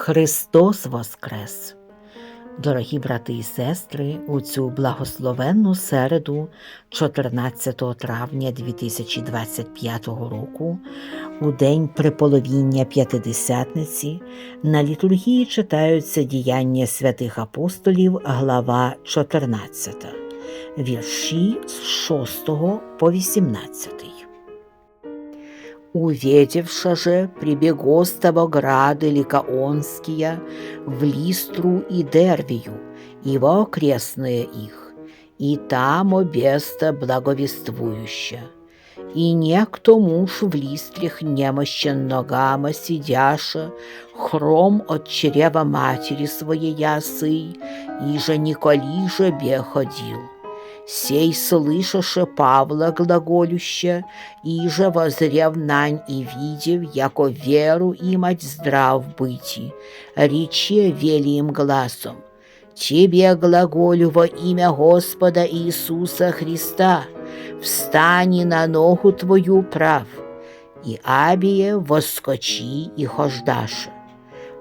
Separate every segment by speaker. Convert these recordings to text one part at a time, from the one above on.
Speaker 1: Христос Воскрес! Дорогі брати і сестри, у цю благословенну середу, 14 травня 2025 року, у день приполовіння П'ятидесятниці, на літургії читаються діяння святих апостолів, глава 14, вірші з 6 по 18. Увидевши же прибегостово грады Ликаонские в Листру и Дервию, во окрестные их, и там обеста благовествующа. И некто муж в листрях немощен ногама сидяша, хром от чрева матери своей ясы, и же Николи же бе ходил. Сей слышаше Павла глаголюща, и же возрев нань и видев, яко веру имать здрав быти, рече вели им глазом, Тебе глаголю во имя Господа Иисуса Христа, встани на ногу твою прав, и Абие воскочи и хождаше.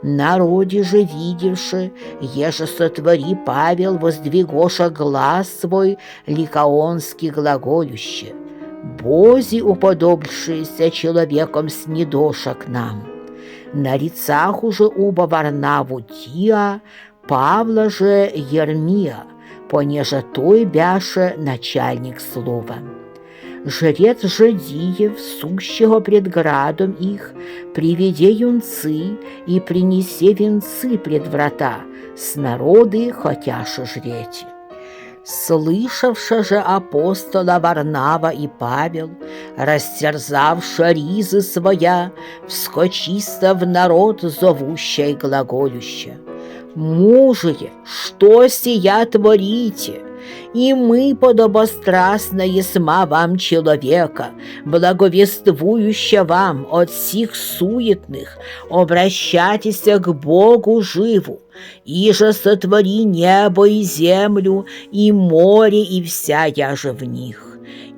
Speaker 1: Народе же, видевши, еже сотвори Павел, воздвигоша глаз свой, ликаонский глаголюще, Бози уподобившийся человеком снедоша к нам. На лицах уже уба Варнаву Тиа, Павла же Ермия, понеже той бяше начальник слова. Жрец Жадиев, сущего пред градом их, приведе юнцы и принесе венцы пред врата, с народы хотяше жреть. Слышавши же апостола Варнава и Павел, растерзавши ризы своя, вскочисто в народ зовуща и глаголюща. Мужие, что сия творите? И мы подобострастно есма вам человека, благовествующа вам от всех суетных, обращайтеся к Богу живу, и же сотвори небо и землю, и море, и вся яже в них.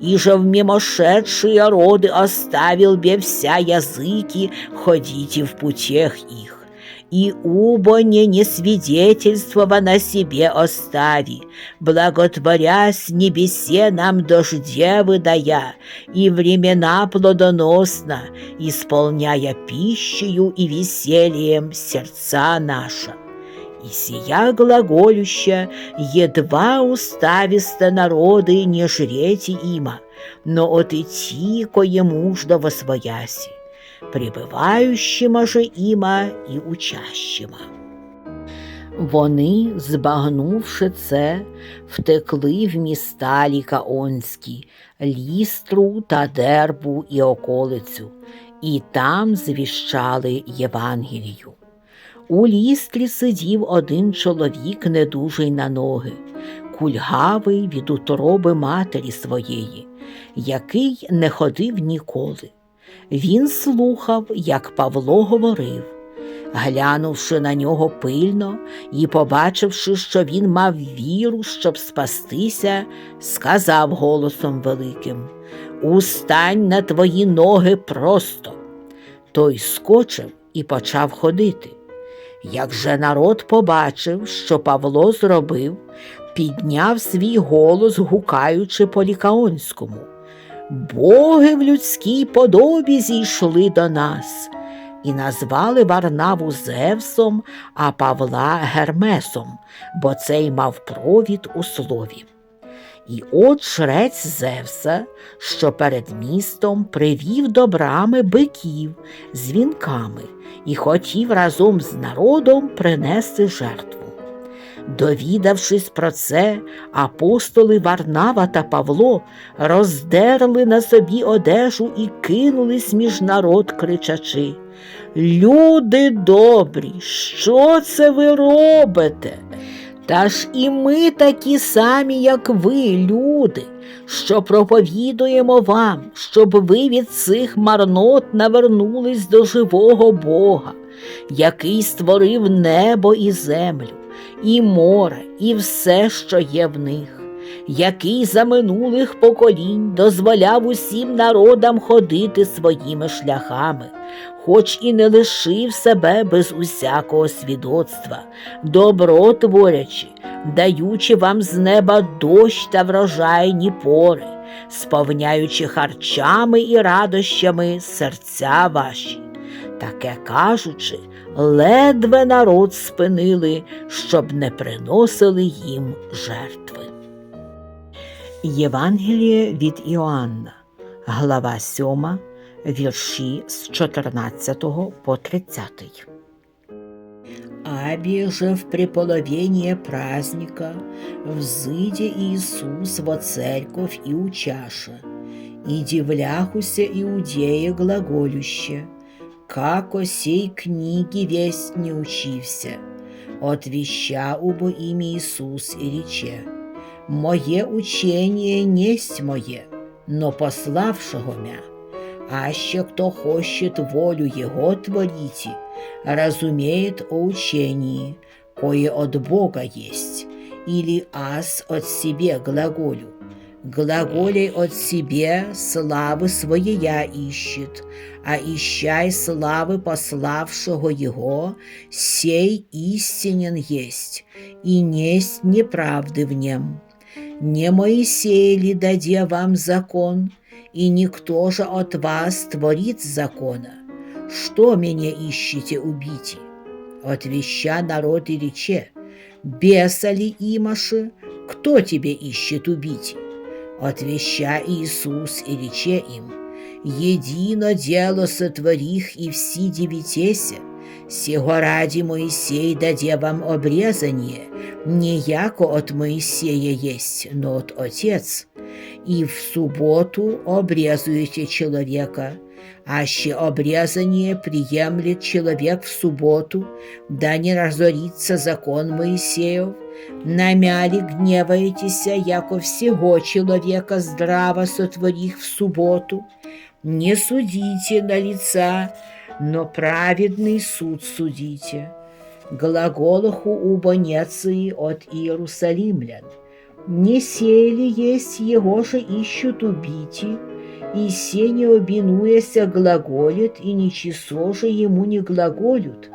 Speaker 1: И же в мимошедшие роды оставил бе вся языки, ходите в путях их и убо не не свидетельствова на себе остави, благотворя с небесе нам дожде выдая, и времена плодоносно, исполняя пищею и весельем сердца наша. И сия глаголюща едва устависто народы не жрете има, но от идти кое мужда во свояси прибиваючима же іма і учащима. Вони, збагнувши це, втекли в міста Лікаонські, лістру та дербу і околицю, і там звіщали Євангелію. У лістрі сидів один чоловік недужий на ноги, кульгавий від утроби матері своєї, який не ходив ніколи. Він слухав, як Павло говорив. Глянувши на нього пильно і побачивши, що він мав віру, щоб спастися, сказав голосом великим Устань на твої ноги просто. Той скочив і почав ходити. Як же народ побачив, що Павло зробив, підняв свій голос, гукаючи по лікаонському. Боги в людській подобі зійшли до нас і назвали Варнаву Зевсом, а Павла Гермесом, бо цей мав провід у слові. І от жрець Зевса, що перед містом привів до брами биків з вінками і хотів разом з народом принести жертву. Довідавшись про це, апостоли Варнава та Павло роздерли на собі одежу і кинулись між народ, кричачи Люди добрі, що це ви робите? Та ж і ми такі самі, як ви, люди, що проповідуємо вам, щоб ви від цих марнот навернулись до живого Бога, який створив небо і землю і море, і все, що є в них, який за минулих поколінь дозволяв усім народам ходити своїми шляхами, хоч і не лишив себе без усякого свідоцтва, добро творячи, даючи вам з неба дощ та врожайні пори, сповняючи харчами і радощами серця ваші. Таке кажучи, ледве народ спинили, щоб не приносили їм жертви. Євангеліє від Іоанна, глава 7, вірші з 14 по 30. Аби же в приполовение праздника взыдя Иисус во церковь и учаша, и дивляхуся иудея глаголюще, как о сей книге весть не учився, отвеща убо имя Иисус и рече, «Моє учение несть моє, но пославшего мя, аще кто хочет волю Его творить, разумеет о учении, кое от Бога есть, или аз от себе глаголю. Глаголей от себе славы своея ищет, а ищай славы пославшего его, сей истинен есть, и несть неправды в нем. Не Моисей ли даде вам закон, и никто же от вас творит закона? Что меня ищете убить? Отвеща народ и рече, беса ли имаши, кто тебе ищет убить? Отвеща Иисус и рече им, едино дело сотворих и все девятеся, сего ради Моисей даде вам обрезание, не яко от Моисея есть, но от Отец, и в субботу обрезуете человека, аще обрезание приемлет человек в субботу, да не разорится закон Моисеев, намяли гневаетеся, яко всего человека здраво сотворих в субботу, не судите на лица, но праведный суд судите. Глаголаху убо неции от Иерусалимлян. Не сели есть его же ищут убить, и се не обинуяся глаголит, и ничего же ему не глаголют.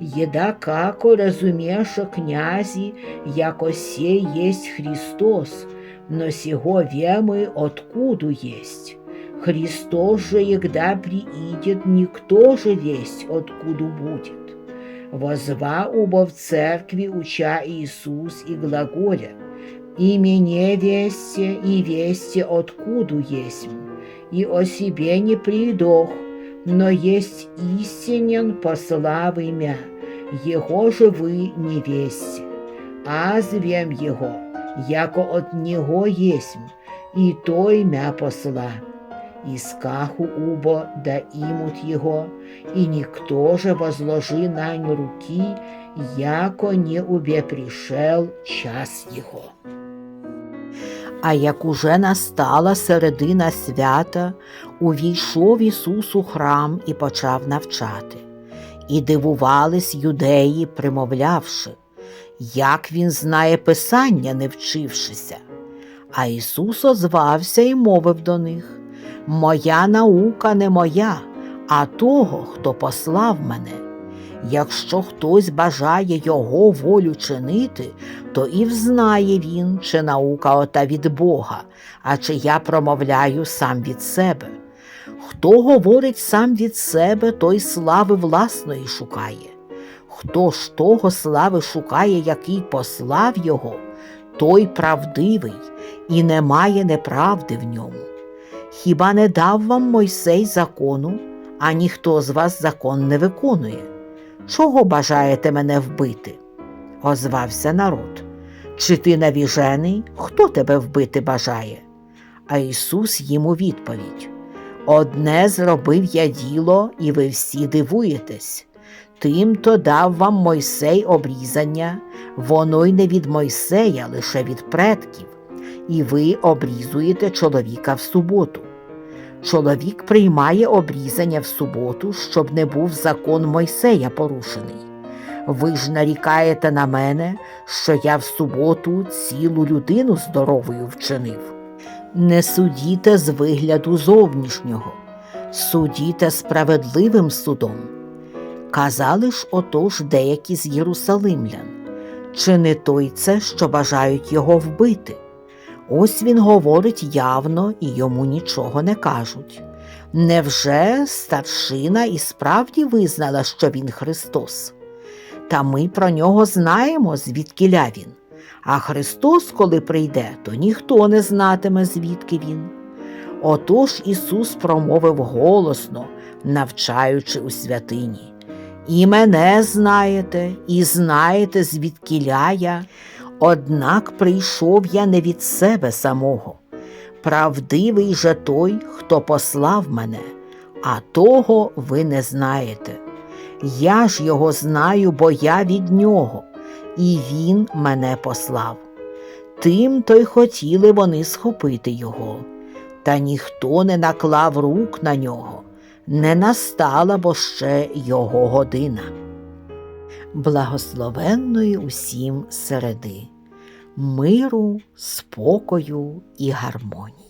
Speaker 1: Еда како разумеша князи, яко сей есть Христос, но сего вемы откуду есть. Христос же, егда приидет, никто же весть, откуду будет. Возва убо в церкви уча Иисус и глаголя, и мне весте, и весте откуду есть, и о себе не придох, но есть истинен послав имя, его же вы не весте. А звем его, яко от него есть, и то имя посла. И скаху убо да имут его, и никто же возложи на руки, яко не убе пришел час его. А як уже настала середина свята, увійшов Ісус у храм і почав навчати. І дивувались юдеї, примовлявши, як він знає Писання, не вчившися. А Ісус озвався і мовив до них Моя наука не моя, а того, хто послав мене. Якщо хтось бажає його волю чинити, то і взнає він, чи наука ота від Бога, а чи я промовляю сам від себе. Хто говорить сам від себе, той слави власної шукає. Хто ж того слави шукає, який послав його, той правдивий, і немає неправди в ньому. Хіба не дав вам Мойсей закону, а ніхто з вас закон не виконує? Чого бажаєте мене вбити? озвався народ. Чи ти навіжений? Хто тебе вбити бажає? А Ісус їм у відповідь Одне зробив я діло, і ви всі дивуєтесь. Тим то дав вам Мойсей обрізання, воно й не від Мойсея, лише від предків, і ви обрізуєте чоловіка в суботу. Чоловік приймає обрізання в суботу, щоб не був закон Мойсея порушений. Ви ж нарікаєте на мене, що я в суботу цілу людину здоровою вчинив. Не судіте з вигляду зовнішнього, судіте справедливим судом. Казали ж отож деякі з єрусалимлян, чи не той це, що бажають його вбити? Ось він говорить явно і йому нічого не кажуть. Невже старшина і справді визнала, що він Христос? Та ми про нього знаємо, звідкиля він. А Христос, коли прийде, то ніхто не знатиме, звідки він. Отож Ісус промовив голосно, навчаючи у святині. І мене знаєте, і знаєте, звідкиля я, однак прийшов я не від себе самого. Правдивий же той, хто послав мене, а того ви не знаєте. Я ж його знаю, бо я від нього, і він мене послав. Тим то й хотіли вони схопити його, та ніхто не наклав рук на нього, не настала бо ще його година. Благословенної усім середи, миру, спокою і гармонії.